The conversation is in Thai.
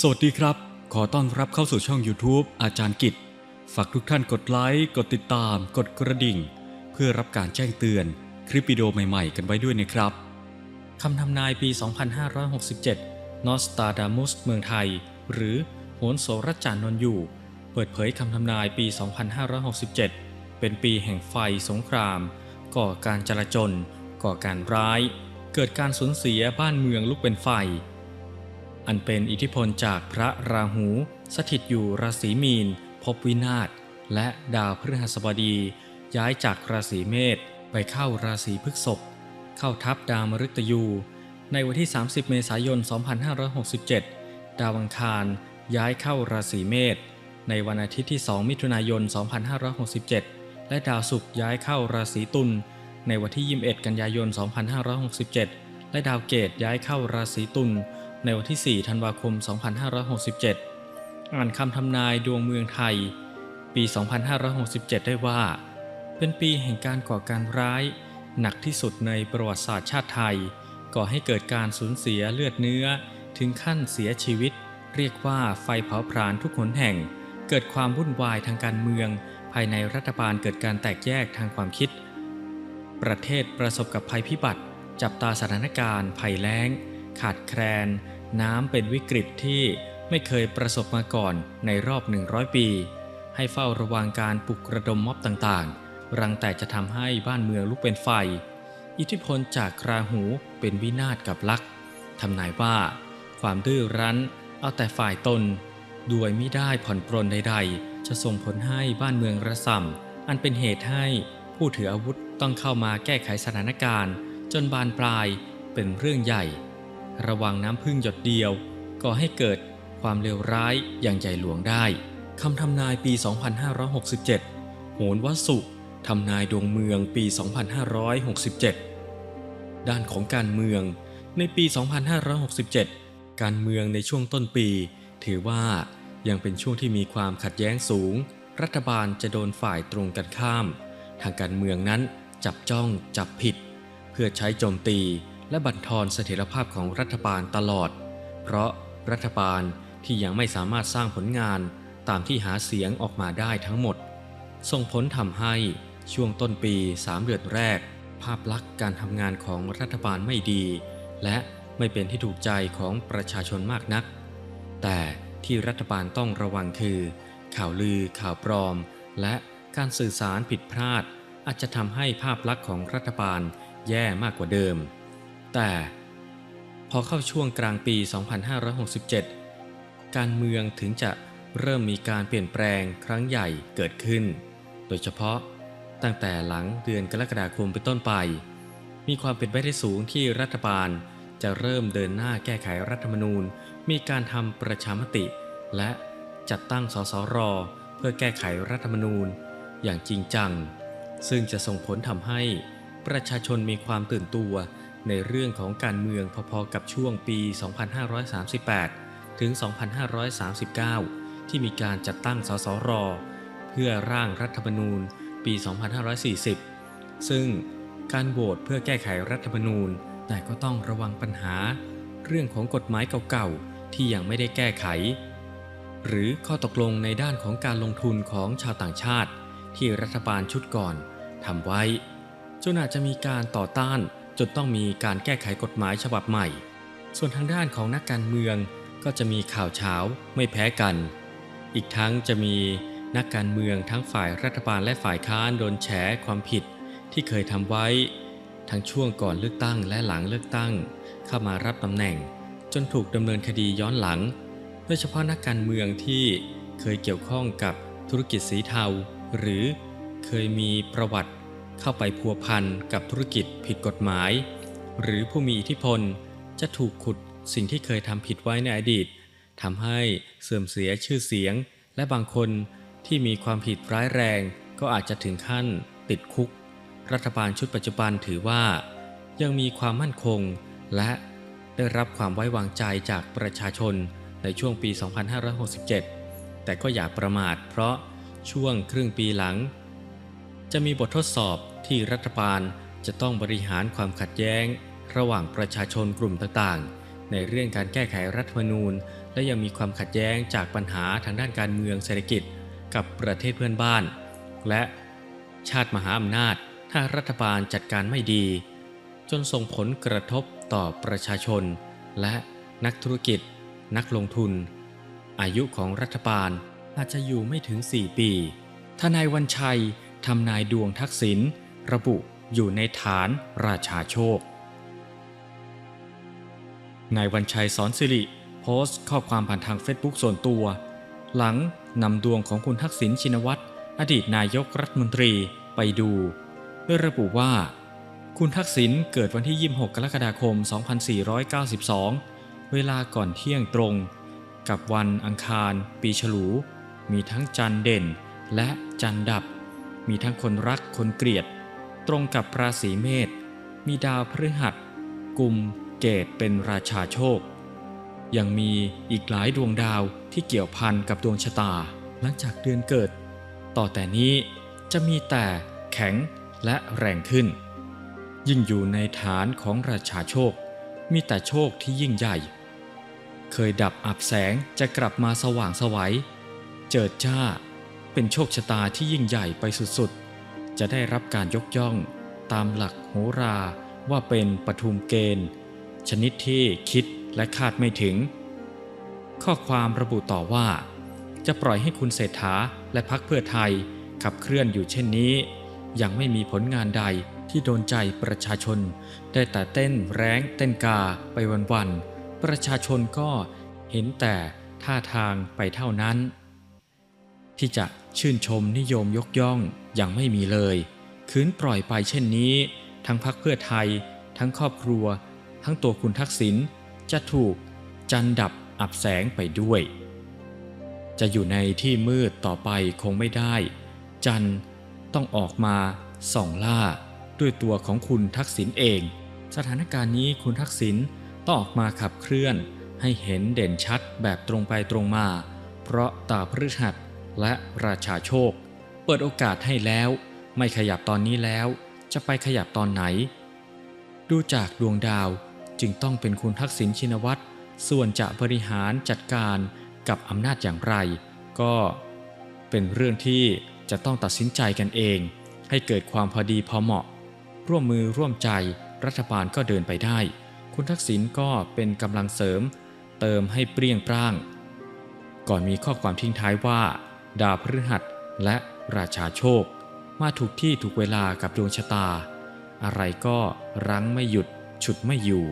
สวัสดีครับ ขอต้อนรับเข้าสู่ช่อง YouTube อาจารย์กิจ ฝากทุกท่านกดไลค์ กดติดตาม กดกระดิ่ง เพื่อรับการแจ้งเตือนคลิปวิดีโอใหม่ๆ กันไว้ด้วยนะครับ คำทำนายปี 2567 นอสตาดามุสเมืองไทย หรือโหนโสรจานนท์อยู่ เปิดเผยคำทำนายปี 2567 เป็นปีแห่งไฟสงคราม ก่อการจลาจลก่อการร้าย เกิดการสูญเสียบ้านเมืองลุกเป็นไฟ อันเป็นอิทธิพลจากพระราหู สถิตอยู่ราศีมีน พบวินาศและดาวพฤหัสบดี ย้ายจากราศีเมษไปเข้าราศีพฤษภเข้าทับดาวมฤตยู ในวันที่ 30 เมษายน 2567 ดาวอังคารย้ายเข้าราศีเมษในวันอาทิตย์ที่ 2 มิถุนายน 2567 และดาวศุกร์ย้ายเข้าราศีตุลในวันที่ 21 กันยายน 2567 และดาวเกตย้ายเข้าราศีตุล ในวันที่ 4 ธันวาคม 2567 อ่านคำทำนายดวงเมืองไทย ปี 2567 ได้ว่า เป็นปีแห่งการก่อการร้าย หนักที่สุดในประวัติศาสตร์ชาติไทย ก่อให้เกิดการสูญเสียเลือดเนื้อ ถึงขั้นเสียชีวิต เรียกว่าไฟเผาผลาญทุกหนแห่ง เกิดความวุ่นวายทางการเมือง ภายในรัฐบาลเกิดการแตกแยกทางความคิด ประเทศประสบกับภัยพิบัติ จับตาสถานการณ์ ภัยแล้ง ขาดแคลน น้ำเป็นวิกฤตที่ไม่เคยประสบมาก่อนในรอบ 100 ปี ให้เฝ้าระวังการปลุกระดมม็อบต่างๆ รังแต่จะทำให้บ้านเมืองลุกเป็นไฟ อิทธิพลจากคราหูเป็นวินาศกับลักษ์ทำนายว่า ความดื้อรั้นเอาแต่ฝ่ายตนด้วยไม่ได้ผ่อนปรนใดๆ จะส่งผลให้บ้านเมืองระส่ำอันเป็นเหตุให้ผู้ถืออาวุธต้องเข้ามาแก้ไขสถานการณ์ จนบานปลายเป็นเรื่องใหญ่ ระวังน้ำพึ่งหยดเดียวก่อให้เกิดความเลวร้ายอย่างใหญ่หลวงได้คำทำนายปี 2567 โหนวสุทำนายดวงเมืองปี 2567 ด้านของการเมืองในปี 2567 การเมืองในช่วงต้นปี ถือว่ายังเป็นช่วงที่มีความขัดแย้งสูง รัฐบาลจะโดนฝ่ายตรงกันข้าม ทางการเมืองนั้นจับจ้องจับผิด เพื่อใช้โจมตี และบั่นทอนเสถียรภาพของรัฐบาลตลอด เพราะรัฐบาลที่ยังไม่สามารถสร้างผลงานตามที่หาเสียงออกมาได้ทั้งหมด ส่งผลทำให้ช่วงต้นปี 3 เดือนแรก ภาพลักษณ์การทำงานของรัฐบาลไม่ดี และไม่เป็นที่ถูกใจของประชาชนมากนัก แต่ที่รัฐบาลต้องระวังคือ ข่าวลือข่าวปลอม และการสื่อสารผิดพลาด อาจจะทำให้ภาพลักษณ์ของรัฐบาลแย่มากกว่าเดิม แต่พอเข้าช่วงกลางปี 2567 การเมืองถึงจะเริ่มมีการเปลี่ยนแปลงครั้งใหญ่เกิดขึ้น โดยเฉพาะตั้งแต่หลังเดือนกรกฎาคมเป็นต้นไป มีความเป็นไปได้สูงที่รัฐบาลจะเริ่มเดินหน้าแก้ไขรัฐธรรมนูญ มีการทำประชามติ และจัดตั้งสสร เพื่อแก้ไขรัฐธรรมนูญ อย่างจริงจัง ซึ่งจะส่งผลทำให้ประชาชนมีความตื่นตัว ในเรื่องของการเมืองพอๆกับช่วงปี 2538 ถึง 2539 ที่มีการจัดตั้งสสร เพื่อร่างรัฐธรรมนูญปี 2540 ซึ่งการโหวตเพื่อแก้ไขรัฐธรรมนูญ แต่ก็ต้องระวังปัญหา เรื่องของกฎหมายเก่าๆ ที่ยังไม่ได้แก้ไข หรือข้อตกลงในด้านของการลงทุนของชาวต่างชาติ ที่รัฐบาลชุดก่อนทำไว้ จนอาจจะมีการต่อต้าน จนต้องมีการแก้ไขกฎหมายฉบับใหม่ ส่วนทางด้านของนักการเมืองก็จะมีข่าวเช้าไม่แพ้กัน อีกทั้งจะมีนักการเมืองทั้งฝ่ายรัฐบาลและฝ่ายค้านโดนแฉความผิดที่เคยทำไว้ ทั้งช่วงก่อนเลือกตั้งและหลังเลือกตั้ง เข้ามารับตำแหน่ง จนถูกดำเนินคดีย้อนหลัง โดยเฉพาะนักการเมืองที่เคยเกี่ยวข้องกับธุรกิจสีเทา หรือเคยมีประวัติ เข้าไปพัวพันกับธุรกิจผิดกฎหมาย หรือผู้มีอิทธิพลจะถูกขุดสิ่งที่เคยทำผิดไว้ในอดีตทำให้เสื่อมเสียชื่อเสียง และบางคนที่มีความผิดร้ายแรง ก็อาจจะถึงขั้นติดคุก รัฐบาลชุดปัจจุบันถือว่า ยังมีความมั่นคง และได้รับความไว้วางใจจากประชาชนในช่วงปี 2567 แต่ก็อย่าประมาทเพราะช่วงครึ่งปีหลัง จะมีบททดสอบ ที่รัฐบาลจะต้องบริหารความขัดแย้ง ระหว่างประชาชนกลุ่มต่างๆ ในเรื่องการแก้ไขรัฐธรรมนูญ และยังมีความขัดแย้งจากปัญหาทางด้านการเมืองเศรษฐกิจ กับประเทศเพื่อนบ้าน และชาติมหาอำนาจ ถ้ารัฐบาลจัดการไม่ดี จนส่งผลกระทบต่อประชาชน และนักธุรกิจ นักลงทุน อายุของรัฐบาลอาจจะอยู่ไม่ถึง 4 ปีทนายวันชัยทำนายดวงทักษิณ ระบุอยู่ในฐานราชาโชคนายวันชัยสอนสิริโพสต์ข้อความผ่านทางเฟซบุ๊กส่วนตัว หลังนำดวงของคุณทักษิณชินวัตรอดีตนายกรัฐมนตรีไปดูโดยระบุว่า คุณทักษิณเกิดวันที่ 26 กรกฎาคม 2492 เวลาก่อนเที่ยงตรง กับวันอังคาร ปีฉลู มีทั้งจันเด่นและจันดับ มีทั้งคนรักคนเกลียด ตรงกับราศีเมษมีดาวพฤหัส กุม เกตเป็นราชาโชค ยังมีอีกหลายดวงดาวที่เกี่ยวพันกับดวงชะตาหลังจากเดือนเกิด ต่อแต่นี้จะมีแต่แข็งและแรงขึ้น ยิ่งอยู่ในฐานของราชาโชค มีแต่โชคที่ยิ่งใหญ่ เคยดับอับแสงจะกลับมาสว่างสวัย เจิดจ้าเป็นโชคชะตาที่ยิ่งใหญ่ไปสุดๆ จะได้รับการยกย่องตามหลักโหราว่าเป็นปทุมเกณฑ์ ชนิดที่คิดและคาดไม่ถึง ข้อความระบุต่อว่า จะปล่อยให้คุณเศรษฐาและพักเพื่อไทยขับเคลื่อนอยู่เช่นนี้ ยังไม่มีผลงานใดที่โดนใจประชาชน ได้แต่เต้นแร้งเต้นกาไปวันๆประชาชนก็เห็นแต่ท่าทางไปเท่านั้น ที่จะ ชื่นชมนิยมยกย่องยังไม่มีเลยคืนปล่อยไปเช่นนี้ ทั้งพักเพื่อไทย ทั้งครอบครัว ทั้งตัวคุณทักษิณจะถูกจันดับอับแสงไปด้วย จะอยู่ในที่มืดต่อไปคงไม่ได้ จันต้องออกมาส่องล่า ด้วยตัวของคุณทักษิณเอง สถานการณ์นี้คุณทักษิณต้องออกมาขับเคลื่อนให้เห็นเด่นชัดแบบตรงไปตรงมา เพราะตาพฤหัส และราชาโชค เปิดโอกาสให้แล้ว ไม่ขยับตอนนี้แล้ว จะไปขยับตอนไหน ดูจากดวงดาวจึงต้องเป็นคุณทักษิณชินวัตรส่วนจะบริหารจัดการกับอำนาจอย่างไร ก็เป็นเรื่องที่จะต้องตัดสินใจกันเอง ให้เกิดความพอดีพอเหมาะ ร่วมมือร่วมใจรัฐบาลก็เดินไปได้ คุณทักษิณก็เป็นกำลังเสริม เติมให้เปรี้ยงปร้าง ก่อนมีข้อความทิ้งท้ายว่า ดาวพฤหัสและราชาโชค มาถูกที่ถูกเวลากับดวงชะตา อะไรก็รั้งไม่หยุดฉุดไม่อยู่